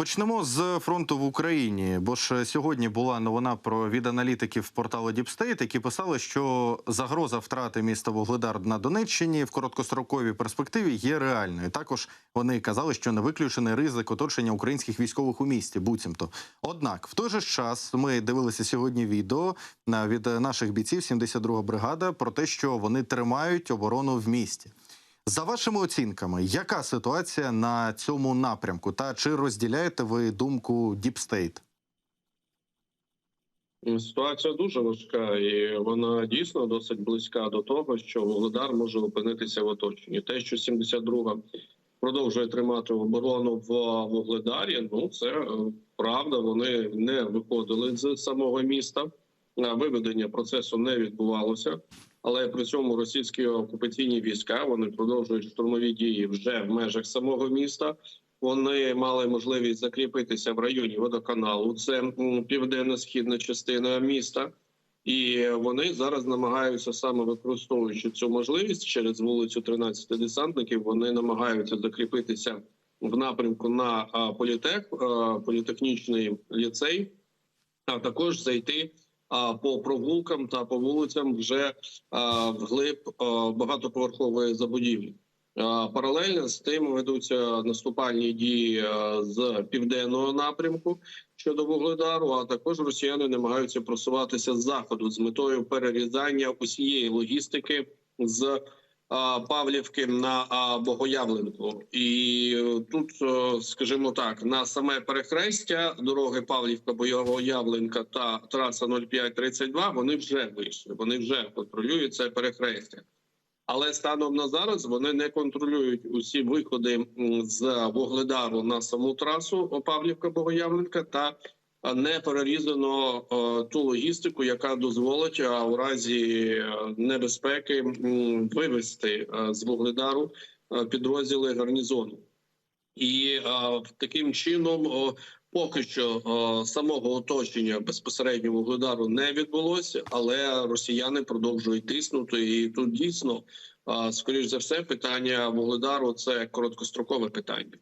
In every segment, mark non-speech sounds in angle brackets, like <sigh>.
Почнемо з фронту в Україні, бо ж сьогодні була новина про від аналітиків порталу State, які писали, що загроза втрати міста Вугледар на Донеччині в короткостроковій перспективі є реальною. Також вони казали, що не виключений ризик оточення українських військових у місті. Буцімто. Однак, в той же час ми дивилися сьогодні відео від наших бійців 72 бригада про те, що вони тримають оборону в місті. За вашими оцінками, яка ситуація на цьому напрямку? Та чи розділяєте ви думку Deep State? Ситуація дуже важка, і вона дійсно досить близька до того, що Вугледар може опинитися в оточенні. Те, що 72-га продовжує тримати оборону в Вугледарі, ну це е, правда. Вони не виходили з самого міста. Е, Виведення процесу не відбувалося, але при цьому російські окупаційні війська вони продовжують штурмові дії вже в межах самого міста. Вони мали можливість закріпитися в районі водоканалу. Це південно-східна частина міста, і вони зараз намагаються саме використовуючи цю можливість через вулицю 13 десантників. Вони намагаються закріпитися в напрямку на політех, політехнічний ліцей, а також зайти по провулкам та по вулицям вже вглиб багатоповерхової забудівлі. Паралельно з тим ведуться наступальні дії з південного напрямку щодо Вугледару. А також росіяни намагаються просуватися з заходу з метою перерізання усієї логістики з Павлівки на Богоявленку. І е, тут, е, скажімо так, на саме перехрестя дороги Павлівка, Богоявленка та траса 0532 вони вже вийшли. Вони вже контролюють це перехрестя. Але станом на зараз вони не контролюють усі виходи з Вугледару на саму трасу Павлівка Богоявленка та не перерізано е, ту логістику, яка дозволить а, у разі е, небезпеки вивести е, з Вугледару е, підрозділи гарнізону. І е, таким чином, поки що е, самого оточення безпосередньо Вугледару не відбулося, але росіяни продовжують тиснути. І тут дійсно, е, скоріш за все, питання Вугледару це короткострокове питання.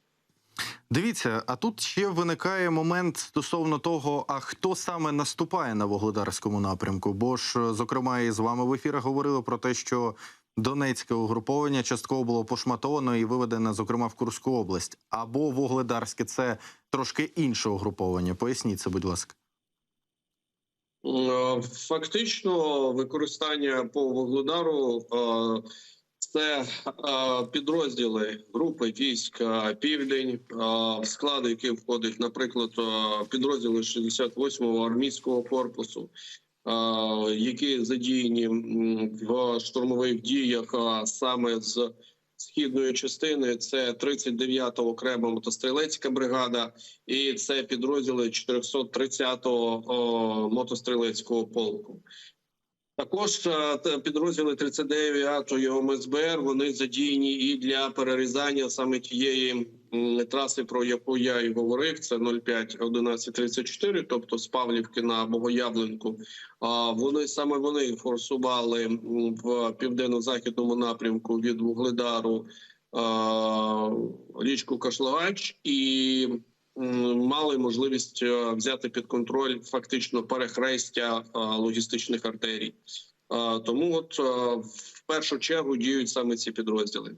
Дивіться, а тут ще виникає момент стосовно того, а хто саме наступає на Вугледарському напрямку? Бо ж, е, зокрема, і з вами в ефірах говорили про те, що Донецьке угруповання частково було пошматовано і виведене, зокрема, в Курську область. Або Вугледарське це трошки інше угруповання. Поясніть це, будь ласка. Е, Фактично, використання по Вугледару е, це е, підрозділи групи військ е, Південь, е, в склади яких входить, наприклад, е, підрозділи 68-го армійського корпусу, е, які задіяні в штурмових діях саме з східної частини. Це 39-та окрема мотострілецька бригада, і це підрозділи 430-го о, мотострілецького полку. Також е, підрозділи 39-ї ОМСБР вони задіяні і для перерізання саме тієї траси, про яку я і говорив. Це 05-1134, тобто з Павлівки на Богоявленку. Вони саме вони форсували в південно-західному напрямку від Вугледару річку Кашлагач і мали можливість е, взяти під контроль фактично перехрестя е, логістичних артерій. Е, Тому, от в першу чергу діють саме ці підрозділи.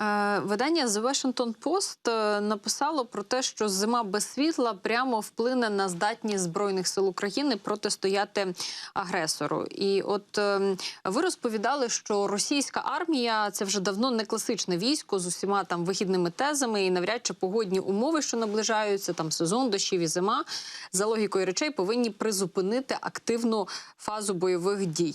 Е, Видання The Washington Post е, написало про те, що зима без світла прямо вплине на здатність збройних сил України протистояти агресору. І от е, ви розповідали, що російська армія це вже давно не класичне військо з усіма там вихідними тезами і навряд чи погодні умови, що наближаються, там сезон дощів і зима, за логікою речей повинні призупинити активну фазу бойових дій.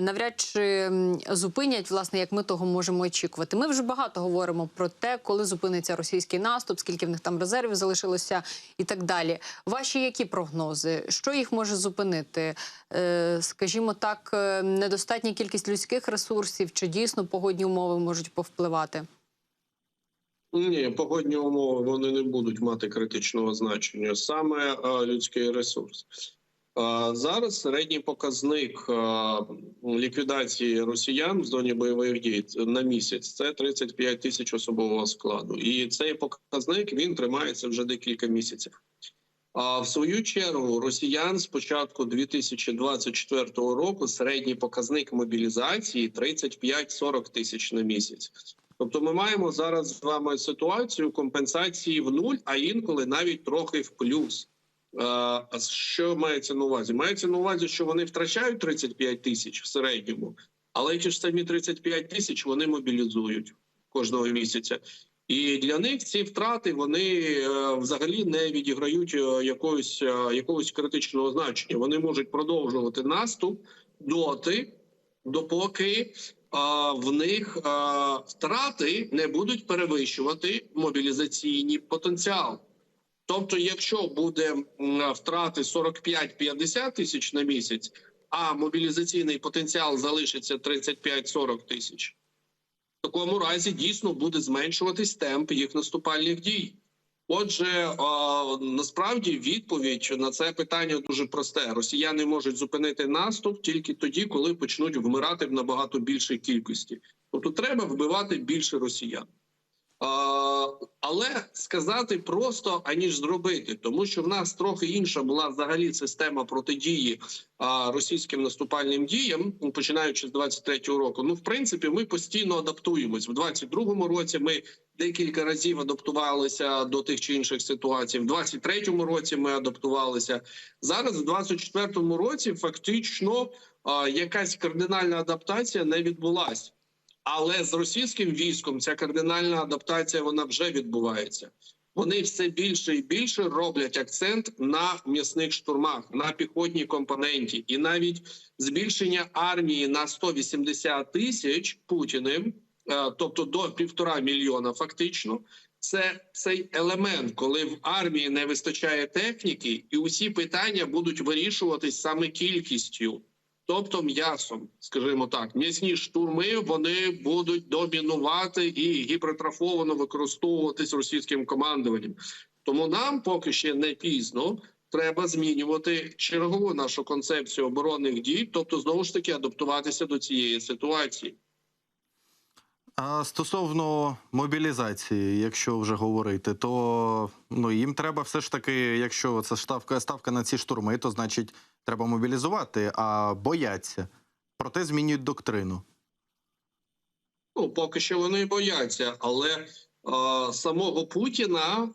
Навряд чи зупинять, власне, як ми того можемо очікувати. Ми вже багато говоримо про те, коли зупиниться російський наступ, скільки в них там резервів залишилося, і так далі. Ваші які прогнози? Що їх може зупинити? Е, Скажімо так, е, недостатня кількість людських ресурсів, чи дійсно погодні умови можуть повпливати? Ні, погодні умови вони не будуть мати критичного значення. Саме е, людський ресурс. Зараз середній показник ліквідації росіян в зоні бойових дій на місяць це 35 тисяч особового складу, і цей показник він тримається вже декілька місяців. А в свою чергу росіян з початку 2024 року середній показник мобілізації 35-40 тисяч на місяць. Тобто, ми маємо зараз з вами ситуацію компенсації в нуль, а інколи навіть трохи в плюс. А що мається на увазі? Мається на увазі, що вони втрачають 35 тисяч в середньому, але ті ж самі 35 тисяч вони мобілізують кожного місяця. І для них ці втрати вони е, взагалі не відіграють е, якогось, е, якогось критичного значення. Вони можуть продовжувати наступ доти, допоки а, в них а, втрати не будуть перевищувати мобілізаційний потенціал. Тобто, якщо буде втрати 45-50 тисяч на місяць, а мобілізаційний потенціал залишиться 35-40 тисяч, в такому разі дійсно буде зменшуватись темп їх наступальних дій. Отже, е, насправді відповідь на це питання дуже просте: Росіяни можуть зупинити наступ тільки тоді, коли почнуть вмирати в набагато більшій кількості. Тобто, треба вбивати більше росіян. Але сказати просто аніж зробити, тому що в нас трохи інша була взагалі система протидії російським наступальним діям, починаючи з 23-го року. Ну, в принципі, ми постійно адаптуємось. В 22-му році ми декілька разів адаптувалися до тих чи інших ситуацій. В 23-му році ми адаптувалися. Зараз, в 24-му році, фактично якась кардинальна адаптація не відбулася. Але з російським військом ця кардинальна адаптація вона вже відбувається. Вони все більше і більше роблять акцент на м'ясних штурмах, на піхотній компоненті, і навіть збільшення армії на 180 тисяч путіним, е, тобто до півтора мільйона, фактично. Це цей елемент, коли в армії не вистачає техніки, і усі питання будуть вирішуватись саме кількістю. Тобто м'ясом, скажімо так, м'ясні штурми вони будуть домінувати і гіпертрофовано використовуватись російським командуванням. Тому нам поки ще не пізно треба змінювати чергову нашу концепцію оборонних дій, тобто знову ж таки адаптуватися до цієї ситуації. А стосовно мобілізації, якщо вже говорити, то ну їм треба все ж таки, якщо це ставка ставка на ці штурми, то значить треба мобілізувати, а бояться. Проте змінюють доктрину. Ну, поки що вони бояться, але самого Путіна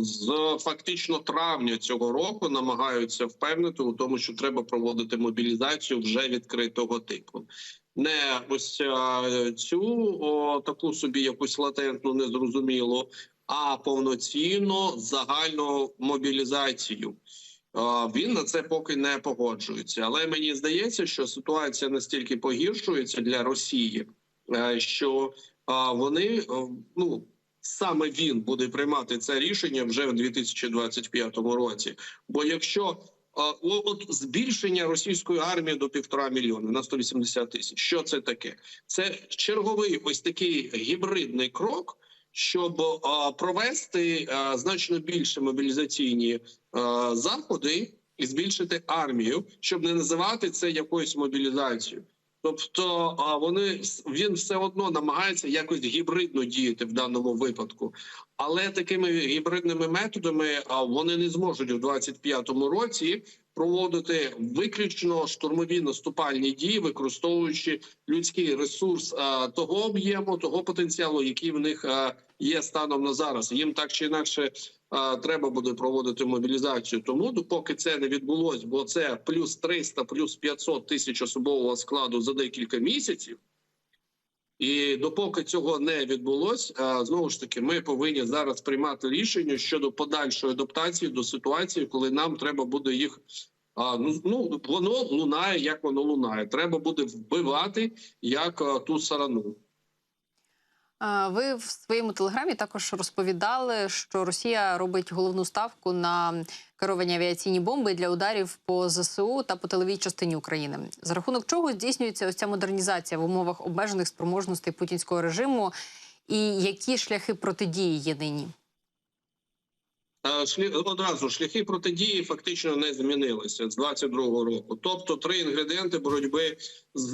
з фактично травня цього року намагаються впевнити у тому, що треба проводити мобілізацію вже відкритого типу. Не ось цю о, таку собі якусь латентну незрозумілу, а повноцінно загальну мобілізацію. Е, Він на це поки не погоджується, але мені здається, що ситуація настільки погіршується для Росії, е, що е, вони ну саме він буде приймати це рішення вже в 2025 році. Бо якщо от збільшення російської армії до півтора мільйона на 180 тисяч, що це таке? Це черговий ось такий гібридний крок. Щоб провести значно більше мобілізаційні заходи і збільшити армію, щоб не називати це якоюсь мобілізацією. Тобто, вони він все одно намагається якось гібридно діяти в даному випадку, але такими гібридними методами вони не зможуть в 25-му році проводити виключно штурмові наступальні дії, використовуючи людський ресурс того об'єму, того потенціалу, який в них є станом на зараз. Їм так чи інакше треба буде проводити мобілізацію. Тому допоки це не відбулось, бо це плюс 300, плюс 500 тисяч особового складу за декілька місяців. І допоки цього не відбулось, знову ж таки, ми повинні зараз приймати рішення щодо подальшої адаптації до ситуації, коли нам треба буде їх. А, ну, ну воно лунає, як воно лунає. Треба буде вбивати як ту сарану. А, Ви в своєму телеграмі також розповідали, що Росія робить головну ставку на керовані авіаційні бомби для ударів по ЗСУ та по тиловій частині України. За рахунок чого здійснюється ось ця модернізація в умовах обмежених спроможностей путінського режиму, і які шляхи протидії є нині? Е. Одразу шляхи протидії фактично не змінилися з 22-го року. Тобто, три інгредієнти боротьби з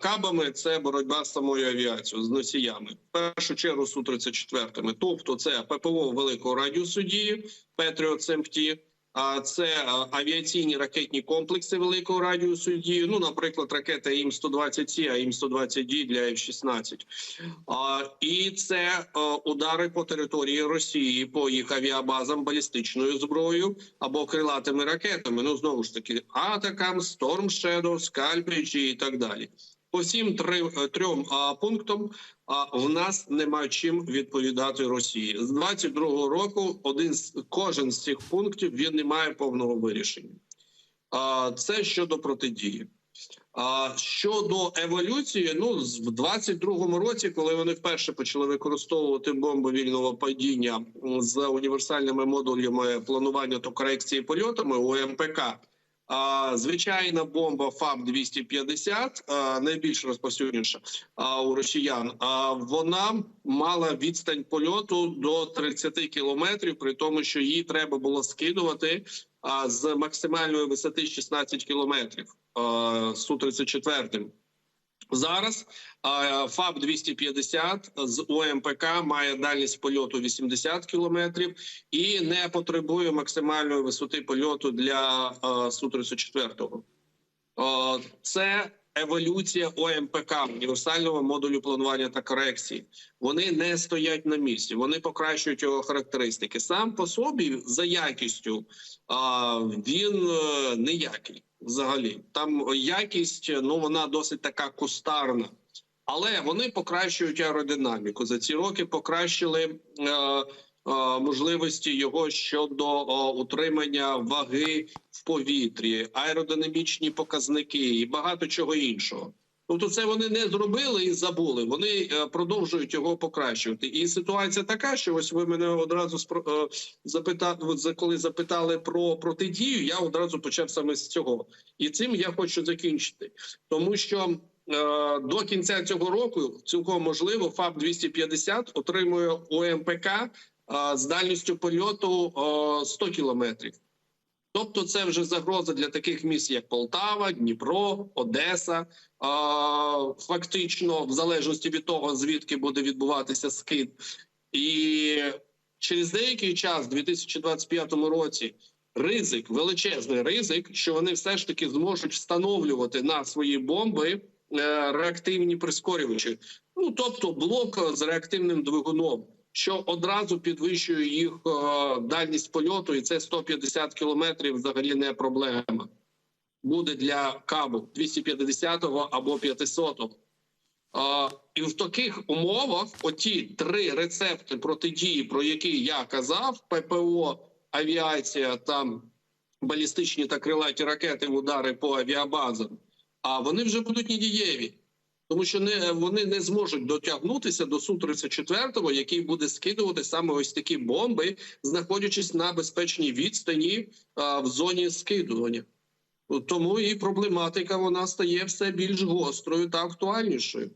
кабами це боротьба з самою авіацією, з носіями. В першу чергу су 34 Тобто, це ППО великого радіусу дії, Петріот СМТ, це авіаційні ракетні комплекси великого радіусу дії. Ну, наприклад, ракета ІМ 120 С, а ІМ 120 Д для F-16. І це удари по території Росії по їх авіабазам балістичною зброєю або крилатими ракетами. Ну знову ж таки, Атакам, Storm Shadow, Скальпріджі і так далі. По всім е, трьом пунктам в нас нема чим відповідати Росії з 22-го року. Один з кожен з цих пунктів він не має повного вирішення. Це щодо протидії. Щодо еволюції, ну в 22-му році, коли вони вперше почали використовувати бомби вільного падіння з універсальними модулями планування та корекції польотами УМПК. А, звичайна бомба ФАБ 250 а, найбільш розпосюдніша у росіян. Вона мала відстань польоту до 30 кілометрів, при тому, що її треба було скидувати з максимальної висоти 16 кілометрів су 34 Зараз ФАБ 250 з ОМПК має дальність польоту 80 кілометрів і не потребує максимальної висоти польоту для су 34 Е, Це еволюція ОМПК універсального модулю планування та корекції. Вони не стоять на місці, вони покращують його характеристики. Сам по собі за якістю він е, ніякий взагалі. Там якість ну вона досить така кустарна. Але вони покращують аеродинаміку. За ці роки покращили е, е, можливості його щодо е, утримання ваги в повітрі, аеродинамічні показники і багато чого іншого. Тобто, це вони не зробили і забули. Вони е, продовжують його покращувати. І ситуація така, що ось ви мене одразу спро- е, запитали, коли запитали про протидію, я одразу почав саме з цього. І цим я хочу закінчити, тому що е, до кінця цього року цілком можливо ФАБ 250 отримує ОМПК з дальністю польоту е, 100 кілометрів. Тобто, це вже загроза для таких міст, як Полтава, Дніпро, Одеса. Фактично, в залежності від того, звідки буде відбуватися скид, і через деякий час, в 2025 році, ризик, величезний ризик, що вони все ж таки зможуть встановлювати на свої бомби е, реактивні прискорювачі. Ну тобто блок з реактивним двигуном що одразу підвищує їх е, дальність польоту, і це 150 кілометрів взагалі не проблема. Буде для кабу 250-го або 500-го. Е, і в таких умовах оті три рецепти протидії, про які я казав: ППО, авіація, там балістичні та крилаті ракети, удари по авіабазам, а вони вже будуть недієві тому що не вони не зможуть дотягнутися до су 34 який буде скидувати саме ось такі бомби, знаходячись на безпечній відстані а, в зоні скидування. Тому і проблематика вона стає все більш гострою та актуальнішою.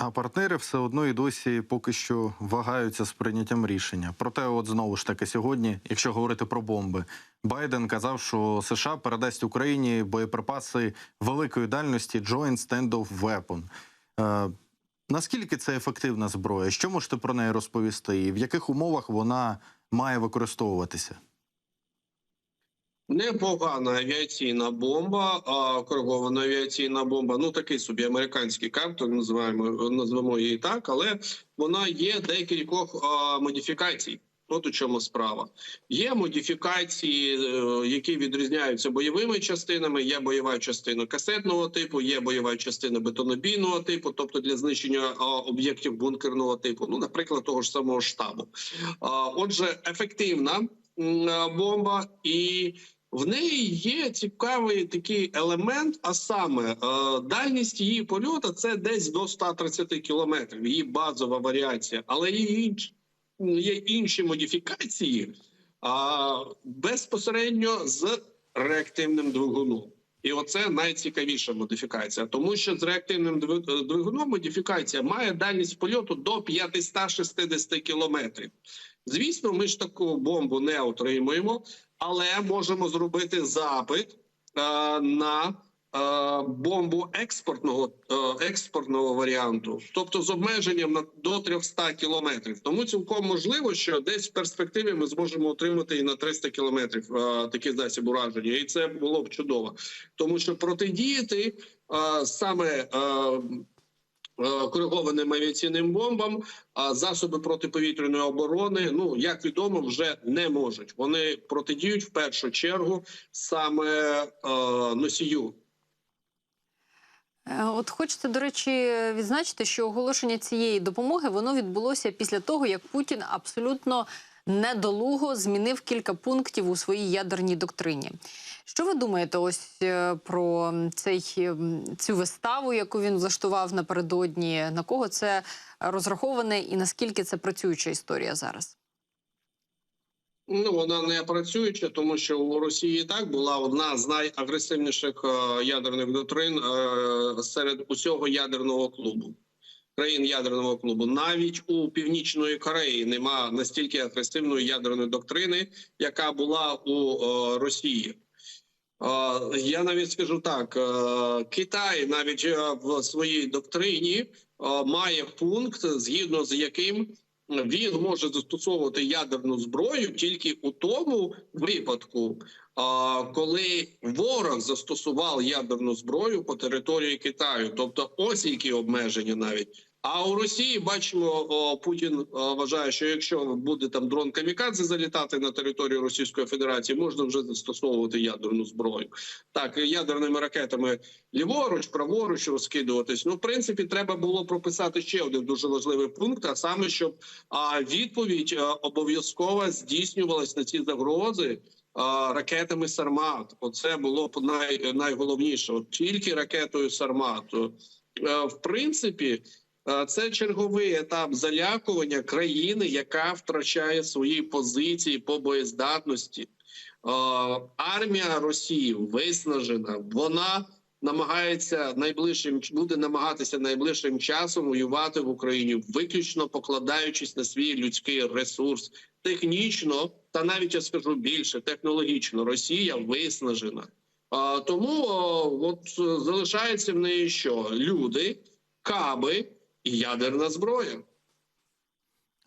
А партнери все одно і досі поки що вагаються з прийняттям рішення. Проте, от знову ж таки, сьогодні, якщо говорити про бомби, Байден казав, що США передасть Україні боєприпаси великої дальності Joint Stand-off Weapon. Е, наскільки це ефективна зброя? Що можете про неї розповісти? І в яких умовах вона має використовуватися? Непогана авіаційна бомба, а авіаційна бомба. Ну такий собі американський картон, називаємо назвемо її так, але вона є декількох а, модифікацій. От у чому справа. Є модифікації, е, які відрізняються бойовими частинами. Є бойова частина касетного типу, є бойова частина бетонобійного типу, тобто для знищення об'єктів бункерного типу. Ну, наприклад, того ж самого штабу. Отже, ефективна бомба і. В неї є цікавий такий елемент, а саме е, дальність її польоту це десь до 130 кілометрів. Її базова варіація, але інші, є інші модифікації а, безпосередньо з реактивним двигуном. І оце найцікавіша модифікація, тому що з реактивним двиг- двигуном модифікація має дальність польоту до 560 кілометрів. Звісно, ми ж таку бомбу не отримуємо, але можемо зробити запит е, на е, бомбу експортного е, експортного варіанту, тобто з обмеженням на до 300 кілометрів. Тому цілком можливо, що десь в перспективі ми зможемо отримати і на 300 кілометрів е, такий засіб ураження, і це було б чудово, тому що протидіяти е, саме. Е, е, Коригованим авіаційним бомбам а засоби протиповітряної оборони, ну як відомо, вже не можуть. Вони протидіють в першу чергу саме е, носію. Е, От хочеться, до речі, відзначити, що оголошення цієї допомоги воно відбулося після того, як Путін абсолютно недолуго змінив кілька пунктів у своїй ядерній доктрині. Що ви думаєте, ось е, про цей цю виставу, яку він влаштував напередодні? На кого це розраховане і наскільки це працююча історія зараз? Ну вона не працююча, тому що у Росії так була одна з найагресивніших е, ядерних доктрин е, серед усього ядерного клубу. Країн ядерного клубу навіть у північної Кореї нема настільки агресивної ядерної доктрини, яка була у е, Росії. Я навіть скажу так: Китай навіть в своїй доктрині має пункт, згідно з яким він може застосовувати ядерну зброю тільки у тому випадку, коли ворог застосував ядерну зброю по території Китаю, тобто ось які обмеження навіть. А у Росії бачимо, Путін о, вважає, що якщо буде там дрон камікадзе залітати на територію Російської Федерації, можна вже застосовувати ядерну зброю. Так, ядерними ракетами ліворуч, праворуч розкидуватись. Ну, в принципі, треба було прописати ще один дуже важливий пункт, а саме, щоб а, відповідь обов'язково здійснювалась на ці загрози. Ракетами Сармат, оце було най, найголовніше. От тільки ракетою Сармат. Е, В принципі, е, це черговий етап залякування країни, яка втрачає свої позиції по боєздатності. Е, Армія Росії виснажена. Вона намагається найближчим буде намагатися найближчим часом воювати в Україні, виключно покладаючись на свій людський ресурс. Технічно, та навіть я скажу більше, технологічно Росія виснажена. Тому от е, залишається в неї що люди, каби ядерна зброя.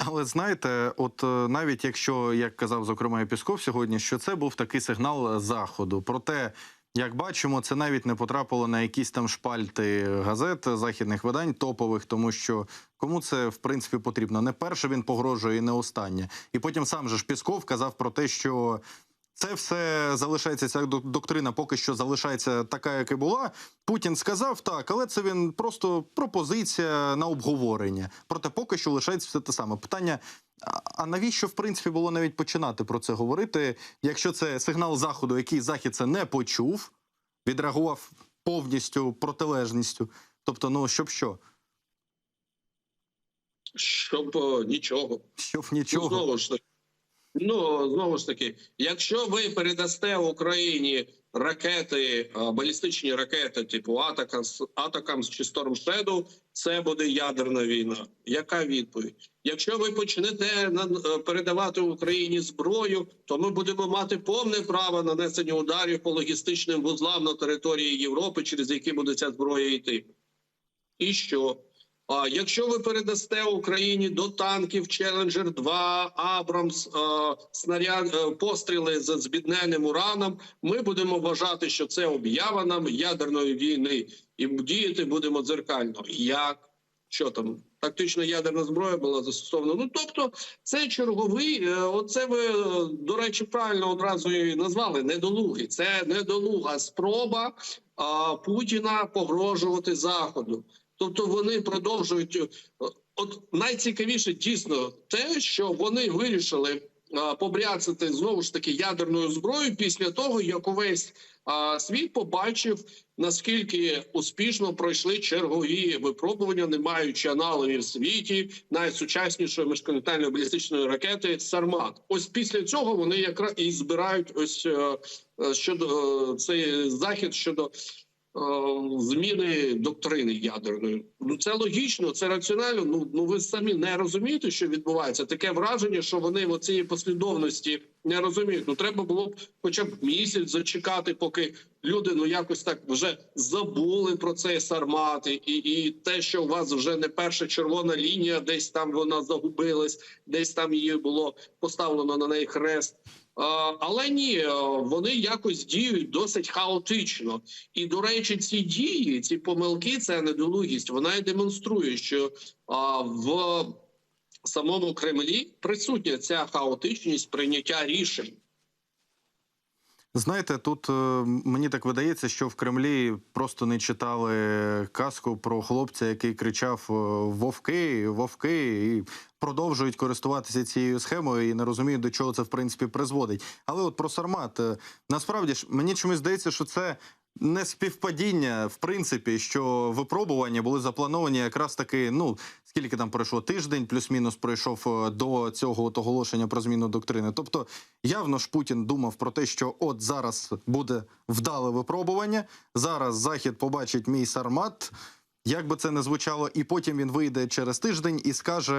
Але знаєте, от е, навіть якщо, як казав зокрема і Пісков сьогодні, що це був такий сигнал заходу. Проте, як бачимо, це навіть не потрапило на якісь там шпальти газет західних видань топових, тому що кому це в принципі потрібно. Не перше він погрожує, і не останнє. І потім сам же ж Пісков казав про те, що. Це все залишається. Ця доктрина поки що залишається така, як і була. Путін сказав так, але це він просто пропозиція на обговорення. Проте поки що лишається все те саме. Питання: а- навіщо в принципі було навіть починати про це говорити? Якщо це сигнал заходу, який захід це не почув, відреагував повністю протилежністю. Тобто, ну щоб що? Щоб нічого. Щоб Ну, нічого. знову ж таки. Ну знову ж таки, якщо ви передасте Україні ракети, балістичні ракети, типу Атакамс, Атакамс чи Shadow, це буде ядерна війна. Яка відповідь? Якщо ви почнете е, передавати Україні зброю, то ми будемо мати повне право нанесення ударів по логістичним вузлам на території Європи, через які буде ця зброя йти. І що? Якщо ви передасте Україні до танків Челенджер 2 Абрамс, снаряд е, постріли з збідненим ураном, ми будемо вважати, що це об'ява нам ядерної війни, і діяти будемо дзеркально. Як що там? Тактична ядерна зброя була застосована. Ну тобто, це черговий. е, Оце ви е, до речі, правильно одразу і назвали недолуги. Це недолуга спроба а, Путіна погрожувати заходу. Тобто вони продовжують. е, От найцікавіше дійсно те, що вони вирішили а, побряцати знову ж таки ядерною зброєю після того, як увесь а, світ побачив наскільки успішно пройшли чергові випробування, не маючи аналогів в світі найсучаснішої міжконтинентальної балістичної ракети Сармат. Ось після цього вони якраз і збирають ось е, е, щодо е, цей захід щодо. Е, Зміни доктрини ядерної ну це логічно, це раціонально. Ну ну ви самі не розумієте, що відбувається. Таке враження, що вони в цієї послідовності не розуміють. Ну треба було б хоча б місяць зачекати, поки люди ну якось так вже забули про цей сармат, і, і те, що у вас вже не перша червона лінія, десь там вона загубилась, десь там її було поставлено на неї хрест. Але ні, вони якось діють досить хаотично. І до речі, ці дії, ці помилки, це недолугість. Вона і демонструє, що а, в самому Кремлі присутня ця хаотичність прийняття рішень. Знаєте, тут е, мені так видається, що в Кремлі просто не читали казку про хлопця, який кричав е, Вовки, вовки, і продовжують користуватися цією схемою і не розуміють, до чого це в принципі призводить. Але от про Сармат е, насправді ж мені чомусь здається, що це. Не співпадіння, в принципі, що випробування були заплановані якраз таки. Ну скільки там пройшло тиждень, плюс-мінус пройшов е, до цього от оголошення про зміну доктрини. Тобто, явно ж Путін думав про те, що от зараз буде вдале випробування. Зараз Захід побачить мій сармат. Як би це не звучало, і потім він вийде через тиждень і скаже: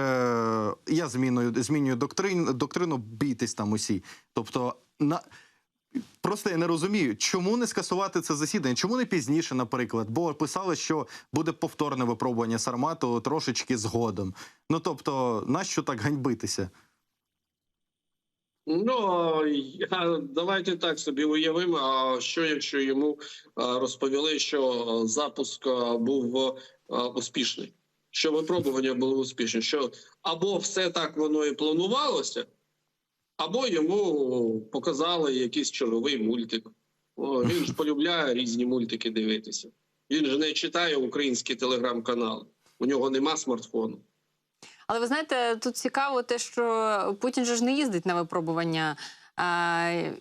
Я змінюю, змінюю доктрин, доктрину, бійтесь там усі. Тобто, на Просто я не розумію, чому не скасувати це засідання, чому не пізніше, наприклад, бо писали, що буде повторне випробування Сармату трошечки згодом. Ну тобто, нащо так ганьбитися? Ну я давайте так собі уявимо. А що якщо йому розповіли, що запуск був успішний? Що випробування було успішне? Що або все так воно і планувалося, або йому показали якийсь черговий мультик. О, він ж полюбляє різні мультики дивитися. Він ж не читає українські телеграм-канали. У нього нема смартфону. Але ви знаєте, тут цікаво те, що Путін же ж не їздить на випробування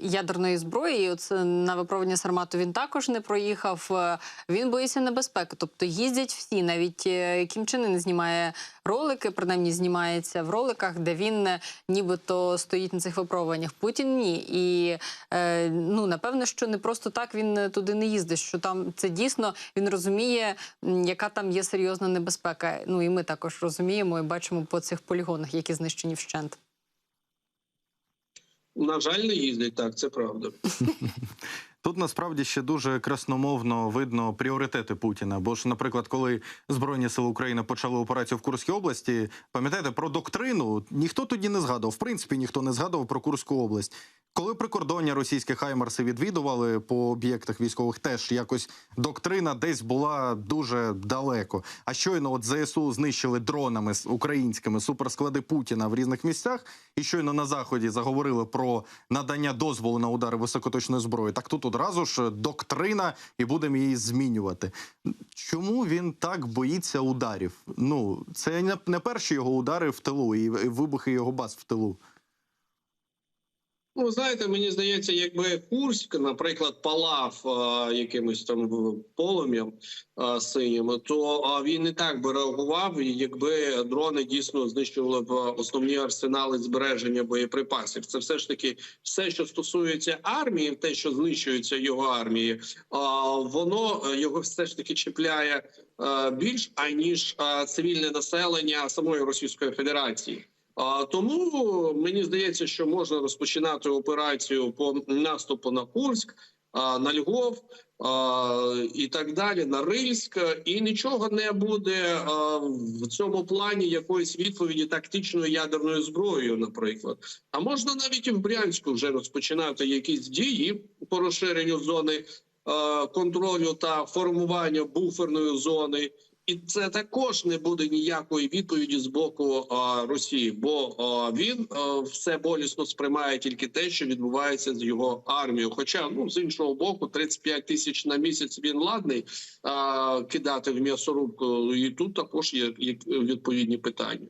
ядерної зброї. І От на випробування Сармату він також не проїхав. Е, Він боїться небезпеки. Тобто їздять всі, навіть е, Кім Чен знімає ролики, принаймні знімається в роликах, де він е, нібито стоїть на цих випробуваннях. Путін ні. І е, ну напевно, що не просто так він туди не їздить. Що там це дійсно він розуміє, яка там є серйозна небезпека. Ну і ми також розуміємо і бачимо по цих полігонах, які знищені вщент. На жаль, не їздять так, це правда. <laughs> Тут насправді ще дуже красномовно видно пріоритети Путіна. Бо ж, наприклад, коли Збройні сили України почали операцію в Курській області, пам'ятаєте про доктрину? Ніхто тоді не згадував. В принципі, ніхто не згадував про Курську область. Коли прикордоння російські хаймарси відвідували по об'єктах військових, теж якось доктрина десь була дуже далеко. А щойно от ЗСУ знищили дронами українськими суперсклади Путіна в різних місцях, і щойно на заході заговорили про надання дозволу на удари високоточної зброї. Так тут одразу ж доктрина, і будемо її змінювати. Чому він так боїться ударів? Ну це не- перші його удари в тилу і вибухи його баз в тилу. Ну, знаєте, мені здається, якби Курськ, наприклад, палав а, якимось там полум'ям синім, то а, він і так би реагував, якби дрони дійсно знищували б основні арсенали збереження боєприпасів. Це все ж таки все, що стосується армії, те, що знищується його армії, а, воно е, його все ж таки чіпляє е, більш аніж е, цивільне населення самої Російської Федерації. Тому мені здається, що можна розпочинати операцію по наступу на Курськ, на Львов і так далі, на Рильськ, і нічого не буде в цьому плані якоїсь відповіді тактичною ядерною зброєю, наприклад. А можна навіть і в Брянську вже розпочинати якісь дії по розширенню зони контролю та формування буферної зони. І це також не буде ніякої відповіді з боку а, Росії, бо а, він а, все болісно сприймає тільки те, що відбувається з його армією. Хоча ну з іншого боку, 35 тисяч на місяць він ладний а, кидати в м'ясорубку, і тут також є, є відповідні питання.